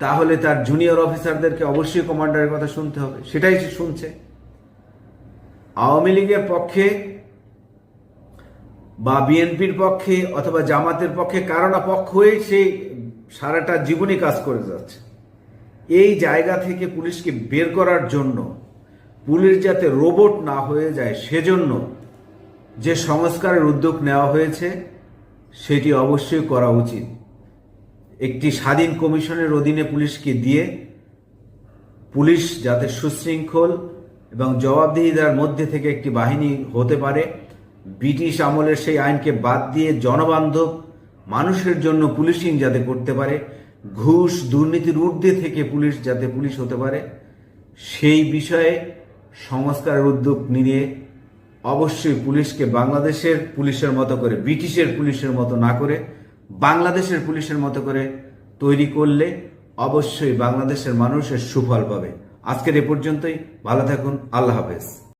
তাহলে তার জুনিয়র অফিসারদেরকে অবশ্যই কমান্ডারের কথা শুনতে হবে। সেটাই সে শুনছে। আওয়ামী লীগের পক্ষে বা বিএনপির পক্ষে অথবা জামাতের পক্ষে কারও না পক্ষ হয়ে সে সারাটা জীবনই কাজ করে যাচ্ছে। এই জায়গা থেকে পুলিশকে বের করার জন্য পুলিশ যাতে রোবট না হয়ে যায়, সেজন্য যে সংস্কারের উদ্যোগ নেওয়া হয়েছে, সেটি অবশ্যই করা উচিত। একটি স্বাধীন কমিশনের অধীনে পুলিশকে দিয়ে পুলিশ যাতে সুশৃঙ্খল এবং জবাবদিহিতার মধ্যে থেকে একটি বাহিনী হতে পারে, ব্রিটিশ আমলের সেই আইনকে বাদ দিয়ে জনবান্ধব মানুষের জন্য পুলিশিং যাতে করতে পারে, ঘুষ, দুর্নীতির ঊর্ধ্বে থেকে পুলিশ যাতে পুলিশ হতে পারে, সেই বিষয়ে সংস্কারের উদ্যোগ নিয়ে অবশ্যই পুলিশকে বাংলাদেশের পুলিশের মতো করে, ব্রিটিশের পুলিশের মতো না করে বাংলাদেশের পুলিশের মতো করে তৈরি করলে অবশ্যই বাংলাদেশের মানুষের সুফল পাবে। আজকের এ পর্যন্তই। ভালো থাকুন। আল্লাহ হাফেজ।